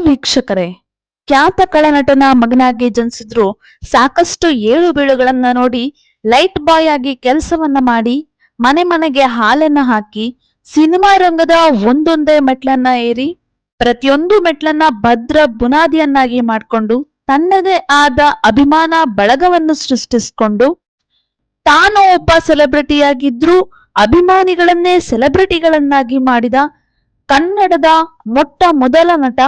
ವೀಕ್ಷಕರೇ, ಖ್ಯಾತ ಕಳನಟನ ಮಗನಾಗಿ ಜನಿಸಿದ್ರು ಸಾಕಷ್ಟು ಏಳು ಬೀಳುಗಳನ್ನ ನೋಡಿ ಲೈಟ್ ಬಾಯ್ ಆಗಿ ಕೆಲಸವನ್ನ ಮಾಡಿ ಮನೆ ಮನೆಗೆ ಹಾಲನ್ನ ಹಾಕಿ ಸಿನಿಮಾ ರಂಗದ ಒಂದೊಂದೇ ಮೆಟ್ಲನ್ನ ಏರಿ ಪ್ರತಿಯೊಂದು ಮೆಟ್ಲನ್ನ ಭದ್ರ ಬುನಾದಿಯನ್ನಾಗಿ ಮಾಡಿಕೊಂಡು ತನ್ನದೇ ಆದ ಅಭಿಮಾನ ಬಳಗವನ್ನು ಸೃಷ್ಟಿಸಿಕೊಂಡು ತಾನು ಒಬ್ಬ ಸೆಲೆಬ್ರಿಟಿಯಾಗಿದ್ರು ಅಭಿಮಾನಿಗಳನ್ನೇ ಸೆಲೆಬ್ರಿಟಿಗಳನ್ನಾಗಿ ಮಾಡಿದ ಕನ್ನಡದ ಮೊಟ್ಟ ಮೊದಲ ನಟ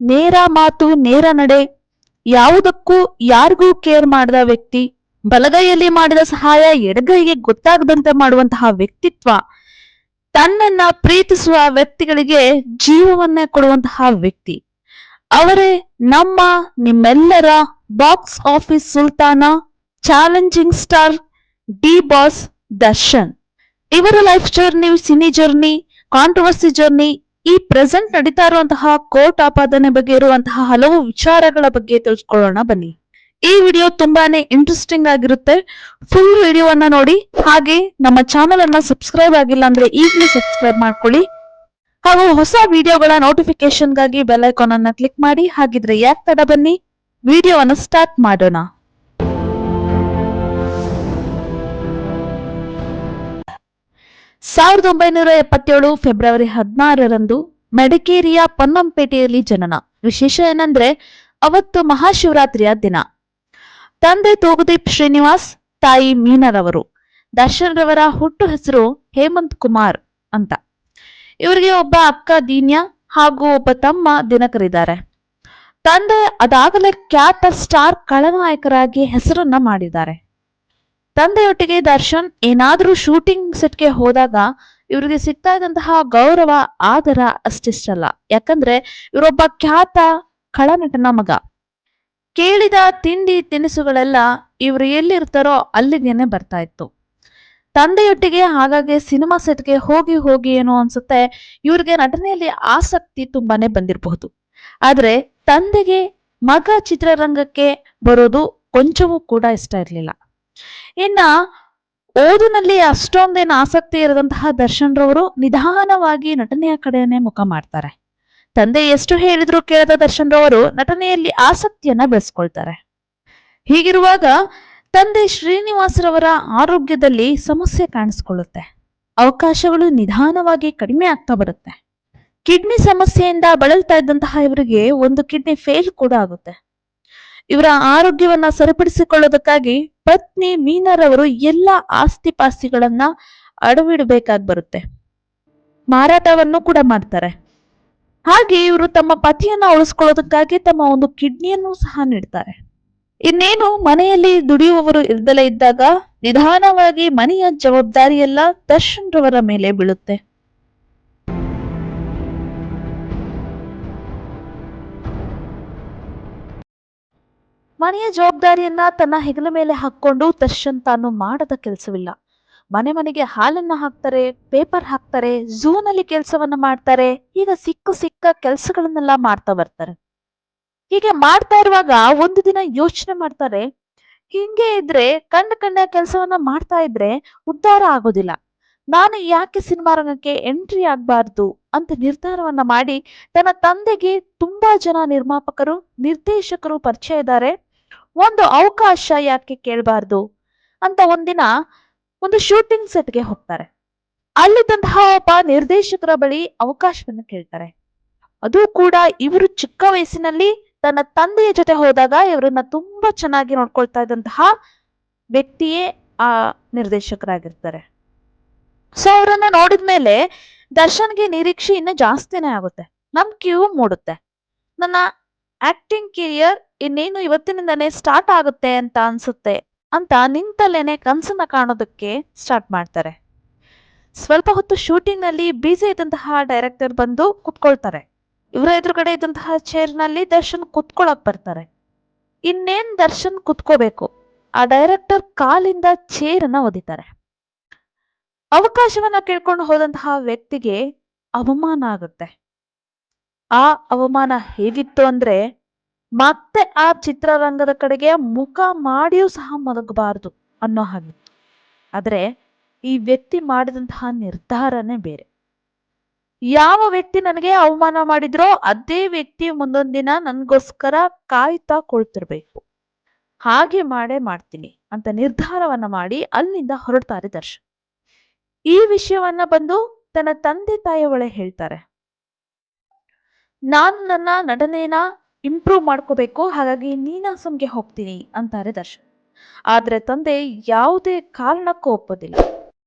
ನೇರ ಮಾತು, ನೇರ ನಡೆ, ಯಾವುದಕ್ಕೂ ಯಾರಿಗೂ ಕೇರ್ ಮಾಡದ ವ್ಯಕ್ತಿ, ಬಲಗೈಯಲ್ಲಿ ಮಾಡಿದ ಸಹಾಯ, ಎಡಗೈಗೆ ಗೊತ್ತಾಗದಂತೆ ಮಾಡುವಂತಹ ವ್ಯಕ್ತಿತ್ವ, ತನ್ನನ್ನ ಪ್ರೀತಿಸುವ ವ್ಯಕ್ತಿಗಳಿಗೆ ಜೀವವನ್ನೇ ಕೊಡುವಂತಹ ವ್ಯಕ್ತಿ. ಅವರೇ ನಮ್ಮ, ನಿಮ್ಮೆಲ್ಲರ ಬಾಕ್ಸ್ ಆಫೀಸ್ ಸುಲ್ತಾನ, challenging star, D boss Darshan. ಇವರ life journey, cine journey, controversy journey ಈ ಪ್ರೆಸೆಂಟ್ ನಡೀತಾ ಇರುವಂತಹ ಕೋರ್ಟ್ ಆಪಾದನೆ ಬಗ್ಗೆ ಇರುವಂತಹ ಹಲವು ವಿಚಾರಗಳ ಬಗ್ಗೆ ತಿಳಿಸ್ಕೊಳ್ಳೋಣ ಬನ್ನಿ. ಈ ವಿಡಿಯೋ ತುಂಬಾನೇ ಇಂಟ್ರೆಸ್ಟಿಂಗ್ ಆಗಿರುತ್ತೆ. ಫುಲ್ ವಿಡಿಯೋವನ್ನ ನೋಡಿ. ಹಾಗೆ ನಮ್ಮ ಚಾನೆಲ್ ಅನ್ನ ಸಬ್ಸ್ಕ್ರೈಬ್ ಆಗಿಲ್ಲ ಅಂದ್ರೆ ಈಗಲೇ ಸಬ್ಸ್ಕ್ರೈಬ್ ಮಾಡ್ಕೊಳ್ಳಿ. ಹಾಗೂ ಹೊಸ ವಿಡಿಯೋಗಳ ನೋಟಿಫಿಕೇಶನ್ಗಾಗಿ ಬೆಲ್ ಐಕಾನ್ ಅನ್ನ ಕ್ಲಿಕ್ ಮಾಡಿ. ಹಾಗಿದ್ರೆ ಯಾಕೆ ತಡ ಬನ್ನಿ? ವಿಡಿಯೋವನ್ನ ಸ್ಟಾರ್ಟ್ ಮಾಡೋಣ. ಸಾವಿರದ ಒಂಬೈನೂರ ಎಪ್ಪತ್ತೇಳು ಫೆಬ್ರವರಿ ಹದಿನಾರರಂದು ಮಡಿಕೇರಿಯ ಪೊನ್ನಂಪೇಟೆಯಲ್ಲಿ ಜನನ. ವಿಶೇಷ ಏನಂದ್ರೆ ಅವತ್ತು ಮಹಾಶಿವರಾತ್ರಿಯ ದಿನ. ತಂದೆ ತೋಗುದೀಪ್ ಶ್ರೀನಿವಾಸ್, ತಾಯಿ ಮೀನರವರು. ದರ್ಶನ್ ರವರ ಹುಟ್ಟು ಹೆಸರು ಹೇಮಂತ್ ಕುಮಾರ್ ಅಂತ. ಇವರಿಗೆ ಒಬ್ಬ ಅಕ್ಕ ದೀನ್ಯ ಹಾಗೂ ಒಬ್ಬ ತಮ್ಮ ದಿನಕರಿದ್ದಾರೆ. ತಂದೆ ಅದಾಗಲೇ ಖ್ಯಾತ ಸ್ಟಾರ್ ಖಳನಾಯಕರಾಗಿ ಹೆಸರನ್ನ ಮಾಡಿದ್ದಾರೆ. ತಂದೆಯೊಟ್ಟಿಗೆ ದರ್ಶನ್ ಏನಾದರೂ ಶೂಟಿಂಗ್ ಸೆಟ್ಗೆ ಹೋದಾಗ ಇವರಿಗೆ ಸಿಗ್ತಾ ಇದ್ದಂತಹ ಗೌರವ, ಆದರ ಅಷ್ಟಿಷ್ಟಲ್ಲ. ಯಾಕಂದ್ರೆ ಇವರೊಬ್ಬ ಖ್ಯಾತ ಖಳನಟನ ಮಗ. ಕೇಳಿದ ತಿಂಡಿ ತಿನಿಸುಗಳೆಲ್ಲ ಇವರು ಎಲ್ಲಿರ್ತಾರೋ ಅಲ್ಲಿಗೇನೆ ಬರ್ತಾ ಇತ್ತು. ತಂದೆಯೊಟ್ಟಿಗೆ ಹಾಗಾಗಿ ಸಿನಿಮಾ ಸೆಟ್ಗೆ ಹೋಗಿ ಹೋಗಿ ಏನೋ ಅನ್ಸುತ್ತೆ, ಇವ್ರಿಗೆ ನಟನೆಯಲ್ಲಿ ಆಸಕ್ತಿ ತುಂಬಾನೇ ಬಂದಿರಬಹುದು. ಆದ್ರೆ ತಂದೆಗೆ ಮಗ ಚಿತ್ರರಂಗಕ್ಕೆ ಬರೋದು ಕೊಂಚವೂ ಕೂಡ ಇಷ್ಟ ಇರಲಿಲ್ಲ. ಇನ್ನ ಓದಿನಲ್ಲಿ ಅಷ್ಟೊಂದೇನು ಆಸಕ್ತಿ ಇರದಂತಹ ದರ್ಶನ್ ರವರು ನಿಧಾನವಾಗಿ ನಟನೆಯ ಕಡೆನೆ ಮುಖ ಮಾಡ್ತಾರೆ. ತಂದೆ ಎಷ್ಟು ಹೇಳಿದ್ರು ಕೇಳದ ದರ್ಶನ್ ರವರು ನಟನೆಯಲ್ಲಿ ಆಸಕ್ತಿಯನ್ನ ಬೆಳೆಸ್ಕೊಳ್ತಾರೆ. ಹೀಗಿರುವಾಗ ತಂದೆ ಶ್ರೀನಿವಾಸರವರ ಆರೋಗ್ಯದಲ್ಲಿ ಸಮಸ್ಯೆ ಕಾಣಿಸ್ಕೊಳ್ಳುತ್ತೆ. ಅವಕಾಶಗಳು ನಿಧಾನವಾಗಿ ಕಡಿಮೆ ಆಗ್ತಾ ಬರುತ್ತೆ. ಕಿಡ್ನಿ ಸಮಸ್ಯೆಯಿಂದ ಬಳಲ್ತಾ ಇದ್ದಂತಹ ಇವರಿಗೆ ಒಂದು ಕಿಡ್ನಿ ಫೇಲ್ ಕೂಡ ಆಗುತ್ತೆ. ಇವರ ಆರೋಗ್ಯವನ್ನ ಸರಿಪಡಿಸಿಕೊಳ್ಳೋದಕ್ಕಾಗಿ ಪತ್ನಿ ಮೀನಾರವರು ಎಲ್ಲ ಆಸ್ತಿ ಪಾಸ್ತಿಗಳನ್ನ ಅಡವಿಡಬೇಕಾಗಿ ಬರುತ್ತೆ. ಮಾರಾಟವನ್ನು ಕೂಡ ಮಾಡ್ತಾರೆ. ಹಾಗೆ ಇವರು ತಮ್ಮ ಪತಿಯನ್ನ ಉಳಿಸ್ಕೊಳ್ಳೋದಕ್ಕಾಗಿ ತಮ್ಮ ಒಂದು ಕಿಡ್ನಿಯನ್ನು ಸಹ ನೀಡ್ತಾರೆ. ಇನ್ನೇನು ಮನೆಯಲ್ಲಿ ದುಡಿಯುವವರು ಇಲ್ದಲೇ ಇದ್ದಾಗ ನಿಧಾನವಾಗಿ ಮನೆಯ ಜವಾಬ್ದಾರಿ ಎಲ್ಲ ದರ್ಶನ್ ರವರ ಮೇಲೆ ಬೀಳುತ್ತೆ. ಮನೆಯ ಜವಾಬ್ದಾರಿಯನ್ನ ತನ್ನ ಹೆಗಲ ಮೇಲೆ ಹಾಕೊಂಡು ದರ್ಶನ್ ತಾನು ಮಾಡದ ಕೆಲಸವಿಲ್ಲ. ಮನೆ ಮನೆಗೆ ಹಾಲನ್ನ ಹಾಕ್ತಾರೆ, ಪೇಪರ್ ಹಾಕ್ತಾರೆ, ಝೂನಲ್ಲಿ ಕೆಲಸವನ್ನ ಮಾಡ್ತಾರೆ, ಈಗ ಸಿಕ್ಕ ಸಿಕ್ಕ ಕೆಲಸಗಳನ್ನೆಲ್ಲ ಮಾಡ್ತಾ ಬರ್ತಾರೆ. ಹೀಗೆ ಮಾಡ್ತಾ ಇರುವಾಗ ಒಂದು ದಿನ ಯೋಚನೆ ಮಾಡ್ತಾರೆ, ಹಿಂಗೆ ಇದ್ರೆ ಕಂಡ ಕಂಡ ಕೆಲಸವನ್ನ ಮಾಡ್ತಾ ಇದ್ರೆ ಉದ್ಧಾರ ಆಗೋದಿಲ್ಲ. ನಾನು ಯಾಕೆ ಸಿನಿಮಾ ರಂಗಕ್ಕೆ ಎಂಟ್ರಿ ಆಗ್ಬಾರ್ದು ಅಂತ ನಿರ್ಧಾರವನ್ನ ಮಾಡಿ, ತನ್ನ ತಂದೆಗೆ ತುಂಬಾ ಜನ ನಿರ್ಮಾಪಕರು, ನಿರ್ದೇಶಕರು ಪರಿಚಯ ಇದ್ದಾರೆ. ಒಂದು ಅವಕಾಶ ಯಾಕೆ ಕೇಳಬಾರ್ದು ಅಂತ ಒಂದಿನ ಒಂದು ಶೂಟಿಂಗ್ ಸೆಟ್ಗೆ ಹೋಗ್ತಾರೆ. ಅಲ್ಲಿದ್ದಂತಹ ಒಬ್ಬ ನಿರ್ದೇಶಕರ ಬಳಿ ಅವಕಾಶವನ್ನು ಕೇಳ್ತಾರೆ. ಅದು ಕೂಡ ಇವರು ಚಿಕ್ಕ ವಯಸ್ಸಿನಲ್ಲಿ ತನ್ನ ತಂದೆಯ ಜೊತೆ ಹೋದಾಗ ಇವರನ್ನ ತುಂಬಾ ಚೆನ್ನಾಗಿ ನೋಡ್ಕೊಳ್ತಾ ಇದ್ದಂತಹ ವ್ಯಕ್ತಿಯೇ ಆ ನಿರ್ದೇಶಕರಾಗಿರ್ತಾರೆ. ಸೊ ಅವರನ್ನ ನೋಡಿದ್ಮೇಲೆ ದರ್ಶನ್ಗೆ ನಿರೀಕ್ಷೆ ಇನ್ನು ಜಾಸ್ತಿನೇ ಆಗುತ್ತೆ. ನಂಬಿಕೆಯೂ ಮೂಡುತ್ತೆ. ನನ್ನ ಆಕ್ಟಿಂಗ್ ಕೆರಿಯರ್ ಇನ್ನೇನು ಇವತ್ತಿನಿಂದನೇ ಸ್ಟಾರ್ಟ್ ಆಗುತ್ತೆ ಅಂತ ಅನ್ಸುತ್ತೆ ಅಂತ ನಿಂತಲ್ಲೇನೆ ಕನ್ಸನ್ನ ಕಾಣೋದಕ್ಕೆ ಸ್ಟಾರ್ಟ್ ಮಾಡ್ತಾರೆ. ಸ್ವಲ್ಪ ಹೊತ್ತು ಶೂಟಿಂಗ್ನಲ್ಲಿ ಬಿಜಿ ಇದ್ದಂತಹ ಡೈರೆಕ್ಟರ್ ಬಂದು ಕುತ್ಕೊಳ್ತಾರೆ. ಇವರ ಎದುರುಗಡೆ ಇದ್ದಂತಹ ಚೇರ್ನಲ್ಲಿ ದರ್ಶನ್ ಕುತ್ಕೊಳಕ್ ಬರ್ತಾರೆ. ಇನ್ನೇನ್ ದರ್ಶನ್ ಕುತ್ಕೋಬೇಕು? ಆ ಡೈರೆಕ್ಟರ್ ಕಾಲಿಂದ ಚೇರ್ ಅನ್ನ ಒದಿತಾರೆ. ಅವಕಾಶವನ್ನ ಕೇಳ್ಕೊಂಡು ಹೋದಂತಹ ವ್ಯಕ್ತಿಗೆ ಅವಮಾನ ಆಗುತ್ತೆ. ಆ ಅವಮಾನ ಹೇಗಿತ್ತು ಅಂದ್ರೆ ಮತ್ತೆ ಆ ಚಿತ್ರರಂಗದ ಕಡೆಗೆ ಮುಖ ಮಾಡಿಯೂ ಸಹ ಮಲಗಬಾರದು ಅನ್ನೋ ಹಾಗೆ. ಆದರೆ ಈ ವ್ಯಕ್ತಿ ಮಾಡಿದಂತಹ ನಿರ್ಧಾರನೇ ಬೇರೆ. ಯಾವ ವ್ಯಕ್ತಿ ನನಗೆ ಅವಮಾನ ಮಾಡಿದ್ರೋ ಅದೇ ವ್ಯಕ್ತಿ ಮುಂದೊಂದು ದಿನ ನನ್ಗೋಸ್ಕರ ಕಾಯ್ತಾ ಕುಳಿತಿರ್ಬೇಕು. ಹಾಗೆ ಮಾಡೇ ಮಾಡ್ತೀನಿ ಅಂತ ನಿರ್ಧಾರವನ್ನ ಮಾಡಿ ಅಲ್ಲಿಂದ ಹೊರಡ್ತಾರೆ ದರ್ಶನ್. ಈ ವಿಷಯವನ್ನ ಬಂದು ತನ್ನ ತಂದೆ ತಾಯಿಯ ಹೇಳ್ತಾರೆ. ನಾನು ನನ್ನ ನಟನೆನ ಇಂಪ್ರೂವ್ ಮಾಡ್ಕೋಬೇಕು, ಹಾಗಾಗಿ ನೀನಾಸಂಗೆ ಹೋಗ್ತೀನಿ ಅಂತಾರೆ ದರ್ಶನ್. ಆದರೆ ತಂದೆ ಯಾವುದೇ ಕಾರಣಕ್ಕೂ ಒಪ್ಪೋದಿಲ್ಲ.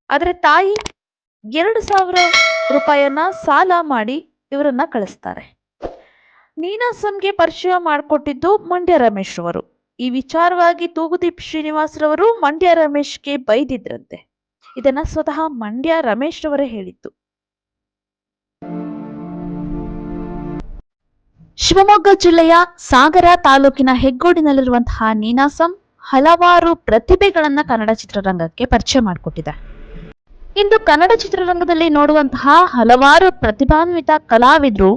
ಆದರೆ ತಾಯಿ ಎರಡು ಸಾವಿರ ರೂಪಾಯಿಯನ್ನ ಸಾಲ ಮಾಡಿ ಇವರನ್ನ ಕಳಿಸ್ತಾರೆ. ನೀನಾಸಂಗೆ ಪರಿಚಯ ಮಾಡಿಕೊಟ್ಟಿದ್ದು ಮಂಡ್ಯ ರಮೇಶ್ ರವರು. ಈ ವಿಚಾರವಾಗಿ ತೂಗುದೀಪ್ ಶ್ರೀನಿವಾಸ್ ರವರು ಮಂಡ್ಯ ರಮೇಶ್ಗೆ ಬೈದಿದ್ರಂತೆ. ಇದನ್ನ ಸ್ವತಃ ಮಂಡ್ಯ ರಮೇಶ್ ರವರೇ ಹೇಳಿದ್ದು. ಶಿವಮೊಗ್ಗ ಜಿಲ್ಲೆಯ ಸಾಗರ ತಾಲೂಕಿನ ಹೆಗ್ಗೋಡಿನಲ್ಲಿರುವಂತಹ ನೀನಾಸಂ ಹಲವಾರು ಪ್ರತಿಭೆಗಳನ್ನ ಕನ್ನಡ ಚಿತ್ರರಂಗಕ್ಕೆ ಪರಿಚಯ ಮಾಡಿಕೊಟ್ಟಿದೆ. ಇಂದು ಕನ್ನಡ ಚಿತ್ರರಂಗದಲ್ಲಿ ನೋಡುವಂತಹ ಹಲವಾರು ಪ್ರತಿಭಾನ್ವಿತ ಕಲಾವಿದರು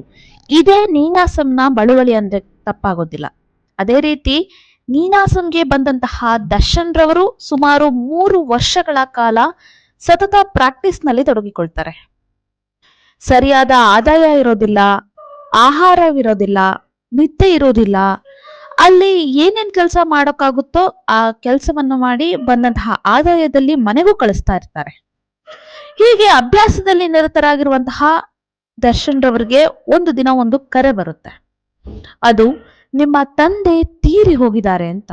ಇದೇ ನೀನಾಸಂನ ಬಳುವಳಿ ಅಂದ್ರೆ ತಪ್ಪಾಗೋದಿಲ್ಲ. ಅದೇ ರೀತಿ ನೀನಾಸಂಗೆ ಬಂದಂತಹ ದರ್ಶನ್ ರವರು ಸುಮಾರು ಮೂರು ವರ್ಷಗಳ ಕಾಲ ಸತತ ಪ್ರಾಕ್ಟೀಸ್ನಲ್ಲಿ ತೊಡಗಿಕೊಳ್ತಾರೆ. ಸರಿಯಾದ ಆದಾಯ ಇರೋದಿಲ್ಲ ಆಹಾರವಿರೋದಿಲ್ಲ ನಿದ್ದೆ ಇರೋದಿಲ್ಲ. ಅಲ್ಲಿ ಏನೇನ್ ಕೆಲಸ ಮಾಡೋಕ್ಕಾಗುತ್ತೋ ಆ ಕೆಲಸವನ್ನು ಮಾಡಿ ಬಂದಂತಹ ಆದಾಯದಲ್ಲಿ ಮನೆಗೂ ಕಳಿಸ್ತಾ ಇರ್ತಾರೆ. ಹೀಗೆ ಅಭ್ಯಾಸದಲ್ಲಿ ನಿರತರಾಗಿರುವಂತಹ ದರ್ಶನ್ ರವರಿಗೆ ಒಂದು ದಿನ ಒಂದು ಕರೆ ಬರುತ್ತೆ. ಅದು ನಿಮ್ಮ ತಂದೆ ತೀರಿ ಹೋಗಿದ್ದಾರೆ ಅಂತ.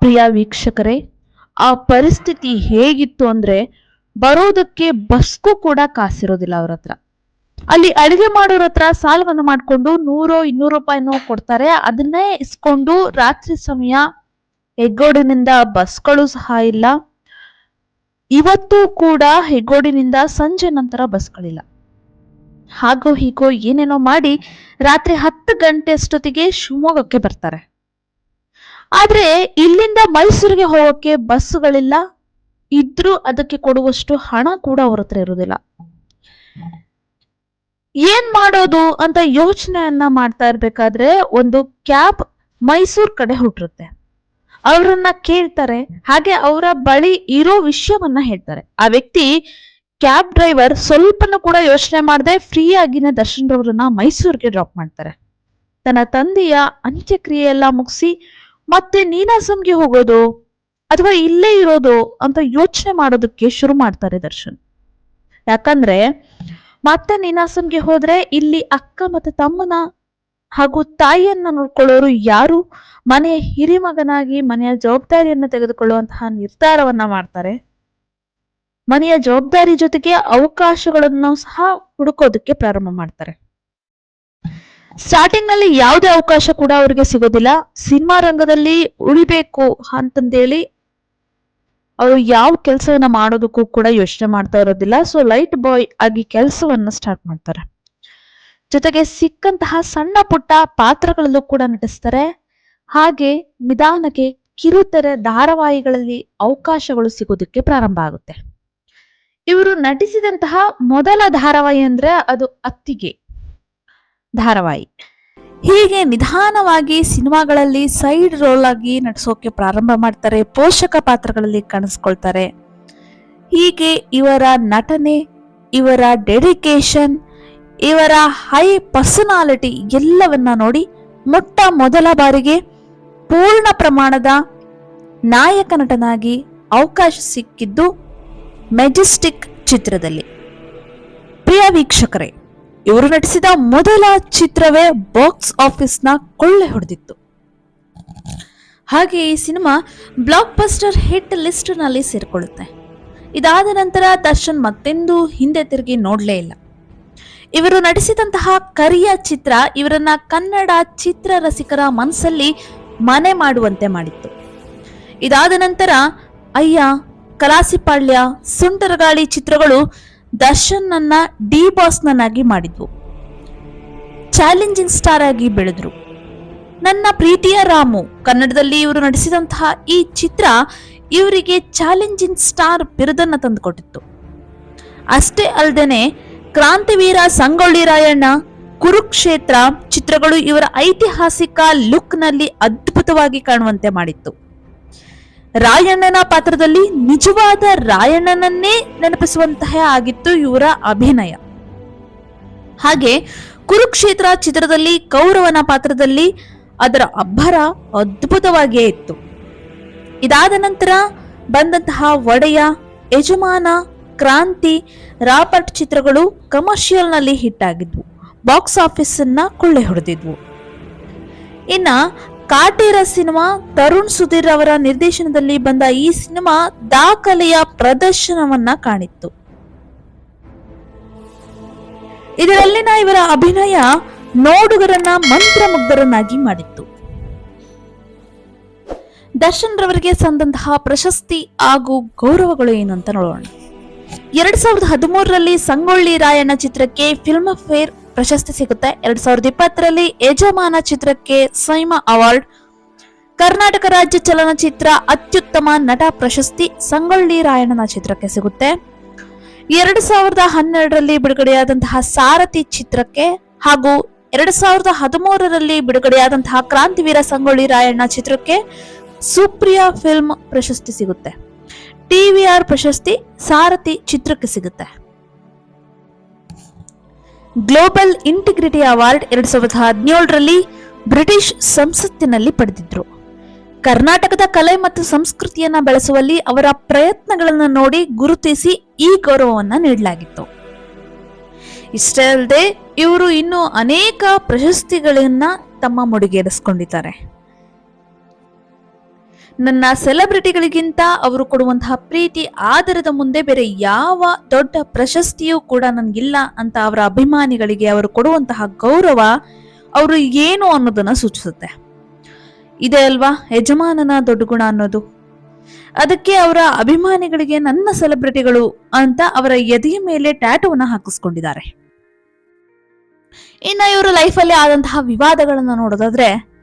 ಪ್ರಿಯ ವೀಕ್ಷಕರೇ, ಆ ಪರಿಸ್ಥಿತಿ ಹೇಗಿತ್ತು ಅಂದ್ರೆ ಬರೋದಕ್ಕೆ ಬಸ್ಗೂ ಕೂಡ ಕಾಸಿರೋದಿಲ್ಲ ಅವ್ರ ಹತ್ರ. ಅಲ್ಲಿ ಅಡಿಗೆ ಮಾಡೋರ ಹತ್ರ ಸಾಲವನ್ನು ಮಾಡ್ಕೊಂಡು ನೂರೋ ಇನ್ನೂರು ರೂಪಾಯಿನೋ ಕೊಡ್ತಾರೆ. ಅದನ್ನೇ ಇಸ್ಕೊಂಡು ರಾತ್ರಿ ಸಮಯ ಹೆಗ್ಗೋಡಿನಿಂದ ಬಸ್ಗಳು ಸಹ ಇಲ್ಲ. ಇವತ್ತು ಕೂಡ ಹೆಗ್ಗೋಡಿನಿಂದ ಸಂಜೆ ನಂತರ ಬಸ್ಗಳಿಲ್ಲ. ಹಾಗೋ ಹೀಗೋ ಏನೇನೋ ಮಾಡಿ ರಾತ್ರಿ ಹತ್ತು ಗಂಟೆ ಅಷ್ಟೊತ್ತಿಗೆ ಶಿವಮೊಗ್ಗಕ್ಕೆ ಬರ್ತಾರೆ. ಆದ್ರೆ ಇಲ್ಲಿಂದ ಮೈಸೂರಿಗೆ ಹೋಗೋಕೆ ಬಸ್ಸುಗಳಿಲ್ಲ ಇದ್ರೂ ಅದಕ್ಕೆ ಕೊಡುವಷ್ಟು ಹಣ ಕೂಡ ಅವ್ರ ಹತ್ರ ಇರುವುದಿಲ್ಲ. ಏನ್ ಮಾಡೋದು ಅಂತ ಯೋಚನೆಯನ್ನ ಮಾಡ್ತಾ ಇರ್ಬೇಕಾದ್ರೆ ಒಂದು ಕ್ಯಾಬ್ ಮೈಸೂರ್ ಕಡೆ ಹುಟ್ಟಿರುತ್ತೆ. ಅವರನ್ನ ಕೇಳ್ತಾರೆ, ಹಾಗೆ ಅವರ ಬಳಿ ಇರೋ ವಿಷಯವನ್ನ ಹೇಳ್ತಾರೆ. ಆ ವ್ಯಕ್ತಿ ಕ್ಯಾಬ್ ಡ್ರೈವರ್ ಸ್ವಲ್ಪನೂ ಕೂಡ ಯೋಚನೆ ಮಾಡದೆ ಫ್ರೀ ಆಗಿನ ದರ್ಶನ್ ರವರನ್ನ ಮೈಸೂರಿಗೆ ಡ್ರಾಪ್ ಮಾಡ್ತಾರೆ. ತನ್ನ ತಂದೆಯ ಅಂತ್ಯಕ್ರಿಯೆ ಎಲ್ಲ ಮುಗಿಸಿ, ಮತ್ತೆ ನೀನಾಸಂಗೆ ಹೋಗೋದು? ಅಥವಾ ಇಲ್ಲೇ ಇರೋದು? ಅಂತ ಯೋಚನೆ ಮಾಡೋದಕ್ಕೆ ಶುರು ಮಾಡ್ತಾರೆ ದರ್ಶನ್. ಯಾಕಂದ್ರೆ ಮತ್ತೆ ನೀನಾಸಂಗೆ ಹೋದ್ರೆ ಇಲ್ಲಿ ಅಕ್ಕ ಮತ್ತೆ ತಮ್ಮನ ಹಾಗೂ ತಾಯಿಯನ್ನ ನೋಡ್ಕೊಳ್ಳೋರು ಯಾರು? ಮನೆಯ ಹಿರಿಮಗನಾಗಿ ಮನೆಯ ಜವಾಬ್ದಾರಿಯನ್ನ ತೆಗೆದುಕೊಳ್ಳುವಂತಹ ನಿರ್ಧಾರವನ್ನ ಮಾಡ್ತಾರೆ. ಮನೆಯ ಜವಾಬ್ದಾರಿ ಜೊತೆಗೆ ಅವಕಾಶಗಳನ್ನು ಸಹ ಹುಡುಕೋದಕ್ಕೆ ಪ್ರಾರಂಭ ಮಾಡ್ತಾರೆ. ಸ್ಟಾರ್ಟಿಂಗ್ನಲ್ಲಿ ಯಾವುದೇ ಅವಕಾಶ ಕೂಡ ಅವರಿಗೆ ಸಿಗೋದಿಲ್ಲ. ಸಿನಿಮಾ ರಂಗದಲ್ಲಿ ಉಳಿಬೇಕು ಅಂತಂದೇಳಿ ಅವರು ಯಾವ ಕೆಲಸವನ್ನ ಮಾಡೋದಕ್ಕೂ ಕೂಡ ಯೋಚನೆ ಮಾಡ್ತಾ ಇರೋದಿಲ್ಲ. ಸೊ ಲೈಟ್ ಬಾಯ್ ಆಗಿ ಕೆಲಸವನ್ನ ಸ್ಟಾರ್ಟ್ ಮಾಡ್ತಾರೆ. ಜೊತೆಗೆ ಸಿಕ್ಕಂತಹ ಸಣ್ಣ ಪುಟ್ಟ ಪಾತ್ರಗಳಲ್ಲೂ ಕೂಡ ನಟಿಸ್ತಾರೆ. ಹಾಗೆ ನಿಧಾನಕ್ಕೆ ಕಿರುತೆರೆ ಧಾರಾವಾಹಿಗಳಲ್ಲಿ ಅವಕಾಶಗಳು ಸಿಗೋದಕ್ಕೆ ಪ್ರಾರಂಭ ಆಗುತ್ತೆ. ಇವರು ನಟಿಸಿದಂತಹ ಮೊದಲ ಧಾರಾವಾಹಿ ಅಂದ್ರೆ ಅದು ಅತ್ತಿಗೆ ಧಾರಾವಾಹಿ. ಹೀಗೆ ನಿಧಾನವಾಗಿ ಸಿನಿಮಾಗಳಲ್ಲಿ ಸೈಡ್ ರೋಲ್ ಆಗಿ ನಟಿಸೋಕೆ ಪ್ರಾರಂಭ ಮಾಡ್ತಾರೆ, ಪೋಷಕ ಪಾತ್ರಗಳಲ್ಲಿ ಕಾಣಿಸ್ಕೊಳ್ತಾರೆ. ಹೀಗೆ ಇವರ ನಟನೆ, ಇವರ ಡೆಡಿಕೇಶನ್ ಇವರ ಹೈ ಪರ್ಸನಾಲಿಟಿ ಎಲ್ಲವನ್ನ ನೋಡಿ ಮೊಟ್ಟ ಮೊದಲ ಬಾರಿಗೆ ಪೂರ್ಣ ಪ್ರಮಾಣದ ನಾಯಕ ನಟನಾಗಿ ಅವಕಾಶ ಸಿಕ್ಕಿದ್ದು ಮೆಜೆಸ್ಟಿಕ್ ಚಿತ್ರದಲ್ಲಿ. ಪ್ರಿಯ ವೀಕ್ಷಕರೇ ಇವರು ನಟಿಸಿದ ಮೊದಲ ಚಿತ್ರವೇ ಬಾಕ್ಸ್ ಆಫೀಸ್ನ ಕೊಳ್ಳೆ ಹೊಡೆದಿತ್ತು. ಹಾಗೆ ಈ ಸಿನಿಮಾ ಬ್ಲಾಕ್ ಬಸ್ಟರ್ ಹಿಟ್ ಲಿಸ್ಟ್ನಲ್ಲಿ ಸೇರಿಕೊಳ್ಳುತ್ತೆ. ಇದಾದ ನಂತರ ದರ್ಶನ್ ಮತ್ತೆಂದೂ ಹಿಂದೆ ತಿರುಗಿ ನೋಡಲೇ ಇಲ್ಲ. ಇವರು ನಟಿಸಿದಂತಹ ಕರಿಯ ಚಿತ್ರ ಇವರನ್ನ ಕನ್ನಡ ಚಿತ್ರ ರಸಿಕರ ಮನಸ್ಸಲ್ಲಿ ಮನೆ ಮಾಡುವಂತೆ ಮಾಡಿತ್ತು. ಇದಾದ ನಂತರ ಅಯ್ಯ, ಕಲಾಸಿಪಾಳ್ಯ, ಸುಂಟರಗಾಳಿ ಚಿತ್ರಗಳು ದರ್ಶನ್ನನ್ನ ಡಿ ಬಾಸ್ನನ್ನಾಗಿ ಮಾಡಿದ್ವು. ಚಾಲೆಂಜಿಂಗ್ ಸ್ಟಾರ್ ಆಗಿ ಬೆಳೆದ್ರು. ನನ್ನ ಪ್ರೀತಿಯ ರಾಮು, ಕನ್ನಡದಲ್ಲಿ ಇವರು ನಡೆಸಿದಂತಹ ಈ ಚಿತ್ರ ಇವರಿಗೆ ಚಾಲೆಂಜಿಂಗ್ ಸ್ಟಾರ್ ಬಿರುದನ್ನ ತಂದುಕೊಟ್ಟಿತ್ತು. ಅಷ್ಟೇ ಅಲ್ಲದೆ ಕ್ರಾಂತಿವೀರ ಸಂಗೊಳ್ಳಿ ರಾಯಣ್ಣ ಕುರುಕ್ಷೇತ್ರ ಚಿತ್ರಗಳು ಇವರ ಐತಿಹಾಸಿಕ ಲುಕ್ನಲ್ಲಿ ಅದ್ಭುತವಾಗಿ ಕಾಣುವಂತೆ ಮಾಡಿತ್ತು. ರಾಯಣ್ಣನ ಪಾತ್ರದಲ್ಲಿ ನಿಜವಾದ ರಾಯಣ್ಣನನ್ನೇ ನೆನಪಿಸುವಂತಹ ಆಗಿತ್ತು ಇವರ ಅಭಿನಯ. ಹಾಗೆ ಕುರುಕ್ಷೇತ್ರ ಚಿತ್ರದಲ್ಲಿ ಕೌರವನ ಪಾತ್ರದಲ್ಲಿ ಅದರ ಅಬ್ಬರ ಅದ್ಭುತವಾಗಿಯೇ ಇತ್ತು. ಇದಾದ ನಂತರ ಬಂದಂತಹ ಒಡೆಯ, ಯಜಮಾನ, ಕ್ರಾಂತಿ ರಾಬರ್ಟ್ ಚಿತ್ರಗಳು ಕಮರ್ಷಿಯಲ್ನಲ್ಲಿ ಹಿಟ್ ಆಗಿದ್ವು. ಬಾಕ್ಸ್ ಆಫೀಸನ್ನ ಕೊಳ್ಳೆ ಹೊಡೆದಿದ್ವು. ಇನ್ನ ಕಾಟೇರ ಸಿನಿಮಾ ತರುಣ್ ಸುಧೀರ್ ಅವರ ನಿರ್ದೇಶನದಲ್ಲಿ ಬಂದ ಈ ಸಿನಿಮಾ ದಾಖಲೆಯ ಪ್ರದರ್ಶನವನ್ನ ಕಾಣಿತ್ತು. ಇದರಲ್ಲಿನ ಇವರ ಅಭಿನಯ ನೋಡುಗರನ್ನ ಮಂತ್ರಮುಗ್ಧರನ್ನಾಗಿ ಮಾಡಿತ್ತು. ದರ್ಶನ್ ರವರಿಗೆ ಸಂದಂತಹ ಪ್ರಶಸ್ತಿ ಹಾಗೂ ಗೌರವಗಳು ಏನು ಅಂತ ನೋಡೋಣ. ಎರಡ್ ಸಾವಿರದ ಹದಿಮೂರರಲ್ಲಿ ಸಂಗೊಳ್ಳಿ ರಾಯಣ್ಣ ಚಿತ್ರಕ್ಕೆ ಫಿಲ್ಮ್ ಫೇರ್ ಪ್ರಶಸ್ತಿ ಸಿಗುತ್ತೆ. ಎರಡ್ ಸಾವಿರದ ಇಪ್ಪತ್ತರಲ್ಲಿ ಯಜಮಾನ ಚಿತ್ರಕ್ಕೆ ಸೈಮಾ ಅವಾರ್ಡ್. ಕರ್ನಾಟಕ ರಾಜ್ಯ ಚಲನಚಿತ್ರ ಅತ್ಯುತ್ತಮ ನಟ ಪ್ರಶಸ್ತಿ ಸಂಗೊಳ್ಳಿ ರಾಯಣ್ಣನ ಚಿತ್ರಕ್ಕೆ ಸಿಗುತ್ತೆ. ಎರಡು ಸಾವಿರದ ಹನ್ನೆರಡರಲ್ಲಿ ಬಿಡುಗಡೆಯಾದಂತಹ ಸಾರಥಿ ಚಿತ್ರಕ್ಕೆ ಹಾಗೂ ಎರಡು ಸಾವಿರದ ಹದಿಮೂರರಲ್ಲಿ ಬಿಡುಗಡೆಯಾದಂತಹ ಕ್ರಾಂತಿವೀರ ಸಂಗೊಳ್ಳಿ ರಾಯಣ್ಣ ಚಿತ್ರಕ್ಕೆ ಸುಪ್ರಿಯಾ ಫಿಲ್ಮ್ ಪ್ರಶಸ್ತಿ ಸಿಗುತ್ತೆ. ಟಿವಿಆರ್ ಪ್ರಶಸ್ತಿ ಸಾರಥಿ ಚಿತ್ರಕ್ಕೆ ಸಿಗುತ್ತೆ. ಗ್ಲೋಬಲ್ ಇಂಟಿಗ್ರಿಟಿ ಅವಾರ್ಡ್ ಎರಡ್ ಸಾವಿರದ ಹದಿನೇಳರಲ್ಲಿ ಬ್ರಿಟಿಷ್ ಸಂಸತ್ತಿನಲ್ಲಿ ಪಡೆದಿದ್ರು. ಕರ್ನಾಟಕದ ಕಲೆ ಮತ್ತು ಸಂಸ್ಕೃತಿಯನ್ನ ಬೆಳೆಸುವಲ್ಲಿ ಅವರ ಪ್ರಯತ್ನಗಳನ್ನು ನೋಡಿ ಗುರುತಿಸಿ ಈ ಗೌರವವನ್ನು ನೀಡಲಾಗಿತ್ತು. ಇಷ್ಟೇ ಅಲ್ಲದೆ ಇವರು ಇನ್ನೂ ಅನೇಕ ಪ್ರಶಸ್ತಿಗಳನ್ನ ತಮ್ಮ ಮುಡಿಗೇರಿಸಿಕೊಂಡಿದ್ದಾರೆ. ನನ್ನ ಸೆಲೆಬ್ರಿಟಿಗಳಿಗಿಂತ ಅವರು ಕೊಡುವಂತಹ ಪ್ರೀತಿ ಆಧಾರದ ಮುಂದೆ ಬೇರೆ ಯಾವ ದೊಡ್ಡ ಪ್ರಶಸ್ತಿಯೂ ಕೂಡ ನನಗಿಲ್ಲ ಅಂತ ಅವರ ಅಭಿಮಾನಿಗಳಿಗೆ ಅವರು ಕೊಡುವಂತಹ ಗೌರವ ಅವರು ಏನು ಅನ್ನೋದನ್ನ ಸೂಚಿಸುತ್ತೆ. ಇದೆ ಅಲ್ವಾ? ಯಜಮಾನನ ದೊಡ್ಡ ಗುಣ ಅನ್ನೋದು. ಅದಕ್ಕೆ ಅವರ ಅಭಿಮಾನಿಗಳಿಗೆ ನನ್ನ ಸೆಲೆಬ್ರಿಟಿಗಳು ಅಂತ ಅವರ ಎದೆಯ ಮೇಲೆ ಟ್ಯಾಟೋವನ್ನ ಹಾಕಿಸ್ಕೊಂಡಿದ್ದಾರೆ. ಇನ್ನ ಇವರ ಲೈಫಲ್ಲಿ ಆದಂತಹ ವಿವಾದಗಳನ್ನ ನೋಡೋದಾದ್ರೆ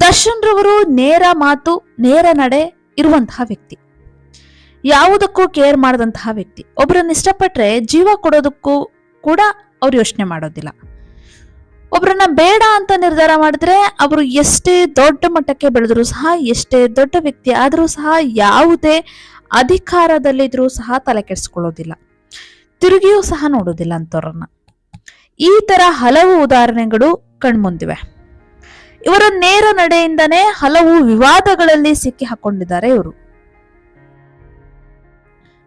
ದರ್ಶನ್ ರವರು ನೇರ ಮಾತು, ನೇರ ನಡೆ ಇರುವಂತಹ ವ್ಯಕ್ತಿ. ಯಾವುದಕ್ಕೂ ಕೇರ್ ಮಾಡದಂತಹ ವ್ಯಕ್ತಿ. ಒಬ್ಬರನ್ನ ಇಷ್ಟಪಟ್ರೆ ಜೀವ ಕೊಡೋದಕ್ಕೂ ಕೂಡ ಅವ್ರು ಯೋಚನೆ ಮಾಡೋದಿಲ್ಲ. ಒಬ್ಬರನ್ನ ಬೇಡ ಅಂತ ನಿರ್ಧಾರ ಮಾಡಿದ್ರೆ ಅವರು ಎಷ್ಟೇ ದೊಡ್ಡ ಮಟ್ಟಕ್ಕೆ ಬೆಳೆದ್ರು ಸಹ, ಎಷ್ಟೇ ದೊಡ್ಡ ವ್ಯಕ್ತಿ ಆದರೂ ಸಹ, ಯಾವುದೇ ಅಧಿಕಾರದಲ್ಲಿದ್ರೂ ಸಹ ತಲೆ ಕೆಡಿಸ್ಕೊಳ್ಳೋದಿಲ್ಲ. ತಿರುಗಿಯೂ ಸಹ ನೋಡೋದಿಲ್ಲ ಅಂತವ್ರನ್ನ ಈ ತರ ಹಲವು ಉದಾಹರಣೆಗಳು ಕಣ್ಮುಂದಿವೆ. ಇವರ ನೇರ ನಡೆಯಿಂದನೇ ಹಲವು ವಿವಾದಗಳಲ್ಲಿ ಸಿಕ್ಕಿ ಹಾಕೊಂಡಿದ್ದಾರೆ ಇವರು.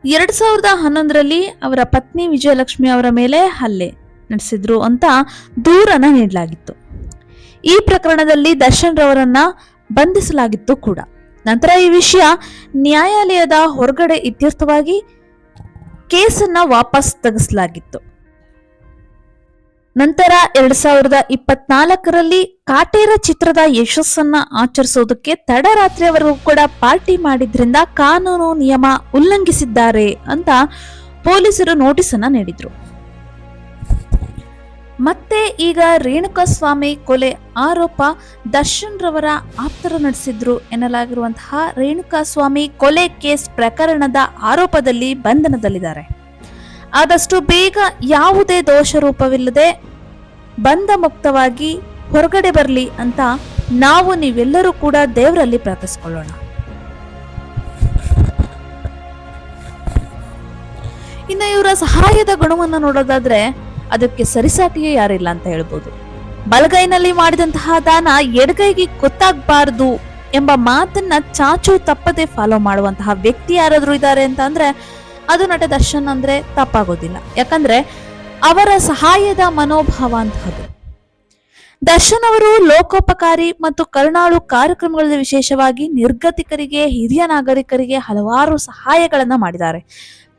ಎರಡ್ ಸಾವಿರದ ಹನ್ನೊಂದರಲ್ಲಿ ಅವರ ಪತ್ನಿ ವಿಜಯಲಕ್ಷ್ಮಿ ಅವರ ಮೇಲೆ ಹಲ್ಲೆ ನಡೆಸಿದ್ರು ಅಂತ ದೂರನ ನೀಡಲಾಗಿತ್ತು. ಈ ಪ್ರಕರಣದಲ್ಲಿ ದರ್ಶನ್ ರವರನ್ನ ಬಂಧಿಸಲಾಗಿತ್ತು ಕೂಡ. ನಂತರ ಈ ವಿಷಯ ನ್ಯಾಯಾಲಯದ ಹೊರಗಡೆ ಇತ್ಯರ್ಥವಾಗಿ ಕೇಸನ್ನ ವಾಪಸ್ ತೆಗೆಸಲಾಗಿತ್ತು. ನಂತರ ಎರಡ್ ಸಾವಿರದ ಇಪ್ಪತ್ನಾಲ್ಕರಲ್ಲಿ ಕಾಟೇರ ಚಿತ್ರದ ಯಶಸ್ಸನ್ನ ಆಚರಿಸೋದಕ್ಕೆ ತಡರಾತ್ರಿಯವರೆಗೂ ಕೂಡ ಪಾರ್ಟಿ ಮಾಡಿದ್ರಿಂದ ಕಾನೂನು ನಿಯಮ ಉಲ್ಲಂಘಿಸಿದ್ದಾರೆ ಅಂತ ಪೊಲೀಸರು ನೋಟಿಸ್ ಅನ್ನ ನೀಡಿದ್ರು. ಮತ್ತೆ ಈಗ ರೇಣುಕಾಸ್ವಾಮಿ ಕೊಲೆ ಆರೋಪ ದರ್ಶನ್ ರವರ ಆಪ್ತರು ನಡೆಸಿದ್ರು ಎನ್ನಲಾಗಿರುವಂತಹ ರೇಣುಕಾಸ್ವಾಮಿ ಕೊಲೆ ಕೇಸ್ ಪ್ರಕರಣದ ಆರೋಪದಲ್ಲಿ ಬಂಧನದಲ್ಲಿದ್ದಾರೆ. ಆದಷ್ಟು ಬೇಗ ಯಾವುದೇ ದೋಷರೂಪವಿಲ್ಲದೆ ಬಂಧ ಮುಕ್ತವಾಗಿ ಹೊರಗಡೆ ಬರಲಿ ಅಂತ ನಾವು ನೀವೆಲ್ಲರೂ ಕೂಡ ದೇವರಲ್ಲಿ ಪ್ರಾರ್ಥಿಸ್ಕೊಳ್ಳೋಣ. ಇನ್ನು ಇವರ ಸಹಾಯದ ಗುಣವನ್ನು ನೋಡೋದಾದ್ರೆ ಅದಕ್ಕೆ ಸರಿಸಾಟಿಯೇ ಯಾರಿಲ್ಲ ಅಂತ ಹೇಳ್ಬೋದು. ಬಲಗೈನಲ್ಲಿ ಮಾಡಿದಂತಹ ದಾನ ಎಡಗೈಗೆ ಗೊತ್ತಾಗಬಾರದು ಎಂಬ ಮಾತನ್ನ ಚಾಚು ತಪ್ಪದೆ ಫಾಲೋ ಮಾಡುವಂತಹ ವ್ಯಕ್ತಿ ಯಾರಾದ್ರೂ ಇದ್ದಾರೆ ಅಂತ ಅಂದ್ರೆ ಅದು ನಟ ದರ್ಶನ್ ಅಂದ್ರೆ ತಪ್ಪಾಗೋದಿಲ್ಲ. ಯಾಕಂದ್ರೆ ಅವರ ಸಹಾಯದ ಮನೋಭಾವ ಅಂತಹದ್ದು ದರ್ಶನ್ ಅವರು ಲೋಕೋಪಕಾರಿ ಮತ್ತು ಕರುಣಾಳು ಕಾರ್ಯಕ್ರಮಗಳಲ್ಲಿ ವಿಶೇಷವಾಗಿ ನಿರ್ಗತಿಕರಿಗೆ, ಹಿರಿಯ ನಾಗರಿಕರಿಗೆ ಹಲವಾರು ಸಹಾಯಗಳನ್ನ ಮಾಡಿದ್ದಾರೆ.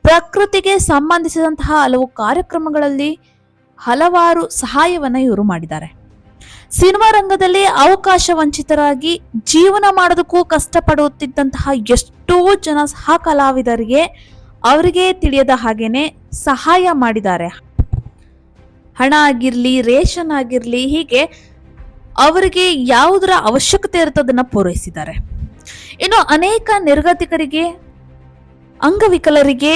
ಪ್ರಕೃತಿಗೆ ಸಂಬಂಧಿಸಿದಂತಹ ಹಲವು ಕಾರ್ಯಕ್ರಮಗಳಲ್ಲಿ ಹಲವಾರು ಸಹಾಯವನ್ನ ಇವರು ಮಾಡಿದ್ದಾರೆ. ಸಿನಿಮಾ ರಂಗದಲ್ಲಿ ಅವಕಾಶ ವಂಚಿತರಾಗಿ ಜೀವನ ಮಾಡೋದಕ್ಕೂ ಕಷ್ಟಪಡುತ್ತಿದ್ದಂತಹ ಎಷ್ಟೋ ಜನ ಸಹ ಕಲಾವಿದರಿಗೆ ಅವರಿಗೆ ತಿಳಿಯದ ಹಾಗೇನೆ ಸಹಾಯ ಮಾಡಿದ್ದಾರೆ. ಹಣ ಆಗಿರ್ಲಿ, ರೇಷನ್ ಆಗಿರ್ಲಿ, ಹೀಗೆ ಅವರಿಗೆ ಯಾವುದರ ಅವಶ್ಯಕತೆ ಇರ್ತದನ್ನ ಪೂರೈಸಿದ್ದಾರೆ. ಇನ್ನು ಅನೇಕ ನಿರ್ಗತಿಕರಿಗೆ, ಅಂಗವಿಕಲರಿಗೆ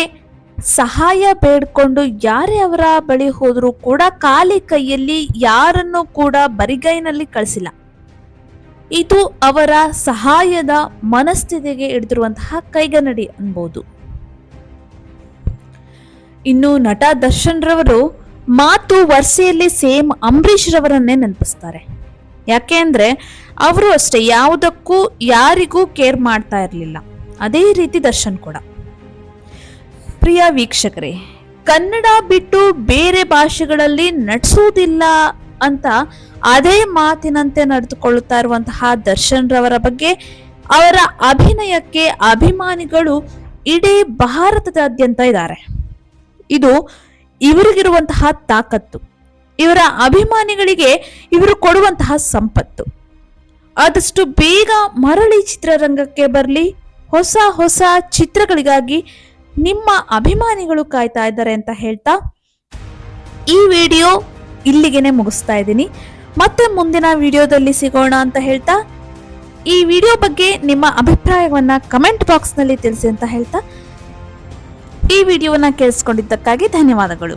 ಸಹಾಯ ಬೇಡ್ಕೊಂಡು ಯಾರೇ ಅವರ ಬಳಿ ಹೋದರೂ ಕೂಡ ಖಾಲಿ ಕೈಯಲ್ಲಿ ಯಾರನ್ನು ಕೂಡ ಬರಿಗೈನಲ್ಲಿ ಕಳಿಸಿಲ್ಲ. ಇದು ಅವರ ಸಹಾಯದ ಮನಸ್ಥಿತಿಗೆ ಹಿಡಿದಿರುವಂತಹ ಕೈಗನ್ನಡಿ ಅನ್ಬೋದು. ಇನ್ನು ನಟ ದರ್ಶನ್ ರವರು ಮಾತು ವರ್ಸೆಯಲ್ಲಿ ಸೇಮ್ ಅಂಬರೀಷ್ ರವರನ್ನೇ ನೆನಪಿಸ್ತಾರೆ. ಯಾಕೆ ಅಂದ್ರೆ ಅವರು ಅಷ್ಟೇ ಯಾವುದಕ್ಕೂ ಯಾರಿಗೂ ಕೇರ್ ಮಾಡ್ತಾ ಇರಲಿಲ್ಲ. ಅದೇ ರೀತಿ ದರ್ಶನ್ ಕೂಡ. ಪ್ರಿಯ ವೀಕ್ಷಕರೇ, ಕನ್ನಡ ಬಿಟ್ಟು ಬೇರೆ ಭಾಷೆಗಳಲ್ಲಿ ನಟಿಸುವುದಿಲ್ಲ ಅಂತ ಅದೇ ಮಾತಿನಂತೆ ನಡೆದುಕೊಳ್ಳುತ್ತಾ ಇರುವಂತಹ ದರ್ಶನ್ ರವರ ಬಗ್ಗೆ ಅವರ ಅಭಿನಯಕ್ಕೆ ಅಭಿಮಾನಿಗಳು ಇಡೀ ಭಾರತದಾದ್ಯಂತ ಇದ್ದಾರೆ. ಇದು ಇವರಿಗಿರುವಂತಹ ತಾಕತ್ತು. ಇವರ ಅಭಿಮಾನಿಗಳಿಗೆ ಇವರು ಕೊಡುವಂತಹ ಸಂಪತ್ತು. ಆದಷ್ಟು ಬೇಗ ಮರಳಿ ಚಿತ್ರರಂಗಕ್ಕೆ ಬರಲಿ, ಹೊಸ ಹೊಸ ಚಿತ್ರಗಳಿಗಾಗಿ ನಿಮ್ಮ ಅಭಿಮಾನಿಗಳು ಕಾಯ್ತಾ ಇದ್ದಾರೆ ಅಂತ ಹೇಳ್ತಾ ಈ ವಿಡಿಯೋ ಇಲ್ಲಿಗೆನೆ ಮುಗಿಸ್ತಾ ಇದ್ದೀನಿ. ಮತ್ತೆ ಮುಂದಿನ ವಿಡಿಯೋದಲ್ಲಿ ಸಿಗೋಣ ಅಂತ ಹೇಳ್ತಾ, ಈ ವಿಡಿಯೋ ಬಗ್ಗೆ ನಿಮ್ಮ ಅಭಿಪ್ರಾಯವನ್ನು ಕಮೆಂಟ್ ಬಾಕ್ಸ್ನಲ್ಲಿ ತಿಳಿಸಿ ಅಂತ ಹೇಳ್ತಾ ಈ ವಿಡಿಯೋವನ್ನು ಕೇಳಿಸ್ಕೊಂಡಿದ್ದಕ್ಕಾಗಿ ಧನ್ಯವಾದಗಳು.